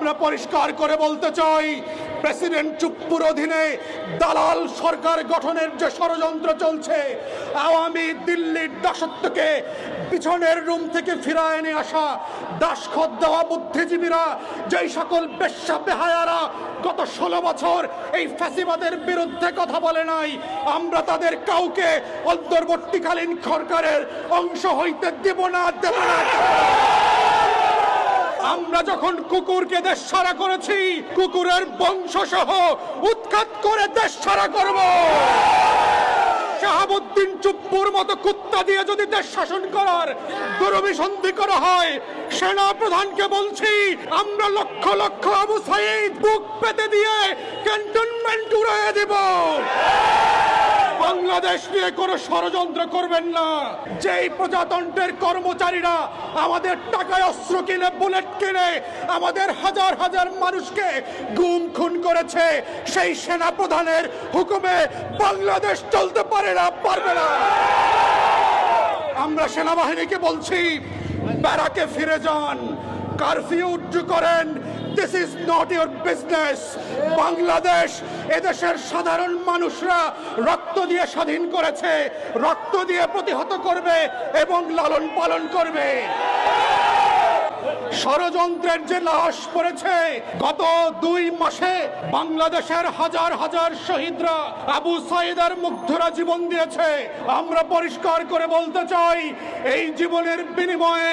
আমরা পরিষ্কার করে বলতে চাই প্রেসিডেন্ট চুপ্পুর অধীনে দালাল সরকার গঠনের যে ষড়যন্ত্র চলছে, আওয়ামী দিল্লির দাসত্বকে পিছনের রুম থেকে ফিরায় এনে আসা দাসখত দেওয়া বুদ্ধিজীবীরা, যেই সকল বেশ্যা বেহায়ারা গত ষোলো বছর এই ফ্যাসিবাদের বিরুদ্ধে কথা বলে নাই, আমরা তাদের কাউকে অন্তর্বর্তীকালীন সরকারের অংশ হইতে দেব না দেব না দেব না। আমরা যখন কুকুরকে দেশ ছাড়া করেছি, কুকুরের বংশ সহ উৎখাত করে দেশ ছাড়া করব। শাহাবুদ্দিন চুপ্পুর মতো কুত্তা দিয়ে যদি দেশ শাসন করার দুরভিসন্ধি করা হয়, সেনা প্রধানকে বলছি, আমরা লক্ষ লক্ষ আবু সাইদ বুক পেতে দিয়ে ক্যান্টনমেন্ট উড়িয়ে দেব। বাংলাদেশ নিয়ে কোনো ষড়যন্ত্র করবেন না। যেই প্রজাতন্ত্রের কর্মচারীরা আমাদের টাকায় অস্ত্র কিনে, বুলেট কিনে, আমাদের হাজার হাজার মানুষকে গুম খুন করেছে, সেই সেনা প্রধানের হুকুমে বাংলাদেশ চলতে পারে না, পারবে না। আমরা সেনাবাহিনীকে বলছি, ব্যারাকে ফিরে যান, কারফিউ উজ্জু করেন this is not your business Bangladesh এদেশের সাধারণ মানুষরা রক্ত দিয়ে স্বাধীন করেছে, রক্ত দিয়ে প্রতিহত করবে এবং লালন পালন করবে। ষড়যন্ত্রের যে লাশ পড়েছে, গত দুই মাসে বাংলাদেশের হাজার হাজার শহীদরা আবু সাইদার মুগ্ধরা জীবন দিয়েছে। আমরা পরিষ্কার করে বলতে চাই, এই জীবনের বিনিময়ে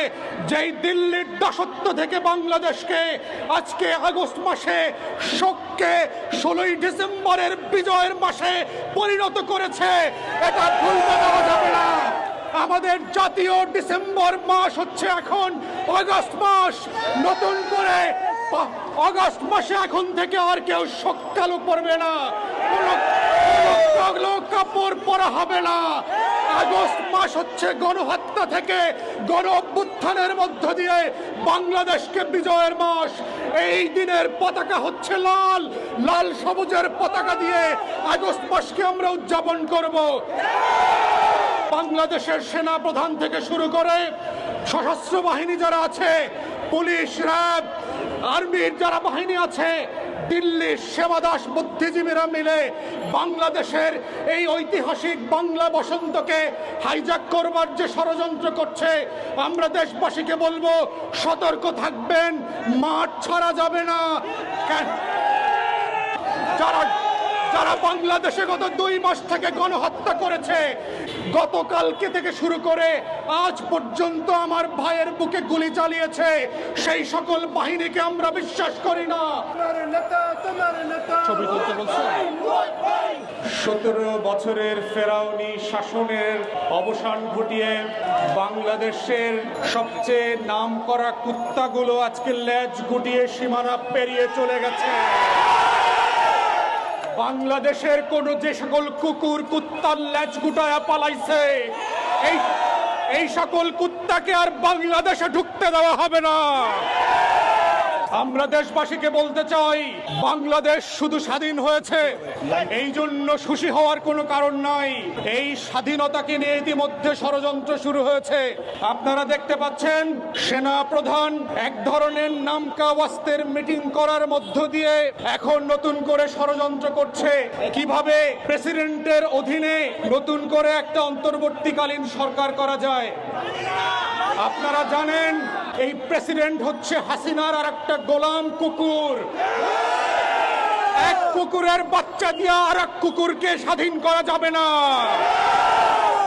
যেই দিল্লির দাসত্ব থেকে বাংলাদেশকে আজকে আগস্ট মাসে শোককে ষোলোই ডিসেম্বরের বিজয়ের মাসে পরিণত করেছে, এটা ভুলতে দেওয়া যাবে না। আমাদের জাতীয় ডিসেম্বর মাস হচ্ছে এখন আগস্ট মাস। নতুন করে আগস্ট মাসে এখন থেকে আর কেউ সকালও পড়বে না। কাপড় পরা হবে না। আগস্ট মাস হচ্ছে গণহত্যা থেকে গণ অভ্যুত্থানের মধ্য দিয়ে বাংলাদেশকে বিজয়ের মাস। এই দিনের পতাকা হচ্ছে লাল লাল সবুজের পতাকা দিয়ে আগস্ট মাসকে আমরা উদযাপন করব। বাংলাদেশের সেনা প্রধান থেকে শুরু করে সশস্ত্র বাহিনী যারা আছে, পুলিশ, র্যাব, আর্মির যারা বাহিনী আছে, দিল্লির সেবাদাস বুদ্ধিজীবীরা মিলে বাংলাদেশের এই ঐতিহাসিক বাংলা বসন্তকে হাইজ্যাক করবার যে ষড়যন্ত্র করছে, আমরা দেশবাসীকে বলব, সতর্ক থাকবেন, মাঠ ছাড়া যাবে না। যারা যারা বাংলাদেশে গত দুই মাস থেকে গণহত্যা করেছে। গতকালকে থেকে শুরু করে আজ পর্যন্ত আমার ভাইয়ের বুকে গুলি চালিয়েছে। সেই সকল বাহিনীকে আমরা বিশ্বাস করি না। ছবি তুলতে বলছো? সতেরো বছরের ফেরাউনি শাসনের অবসান ঘটিয়ে বাংলাদেশের সবচেয়ে নাম করা কুত্তাগুলো আজকে লেজ গুটিয়ে সীমানা পেরিয়ে চলে গেছে। বাংলাদেশের কোন যে সকল কুকুর, কুত্তার ল্যাচ গুটায়া পালাইছে এই সকল কুত্তাকে আর বাংলাদেশে ঢুকতে দেওয়া হবে না। আমরা দেশবাসীকে বলতে চাই, বাংলাদেশ শুধু স্বাধীন হয়েছে। এই জন্য খুশি হওয়ার কোনো কারণ নাই। এই স্বাধীনতাকে নিয়ে ইতিমধ্যে ষড়যন্ত্র শুরু হয়েছে। আপনারা দেখতে পাচ্ছেন সেনা প্রধান এক ধরনের নামকা ওয়াস্তের মিটিং করার মধ্য দিয়ে এখন নতুন করে ষড়যন্ত্র করছে। কীভাবে প্রেসিডেন্টের অধীনে নতুন করে একটা অন্তর্বর্তীকালীন সরকার করা যায়? আপনারা জানেন এই প্রেসিডেন্ট হচ্ছে হাসিনার আর একটা গোলাম কুকুর। এক কুকুরের বাচ্চা দিয়ে আর এক কুকুরকে স্বাধীন করা যাবে না।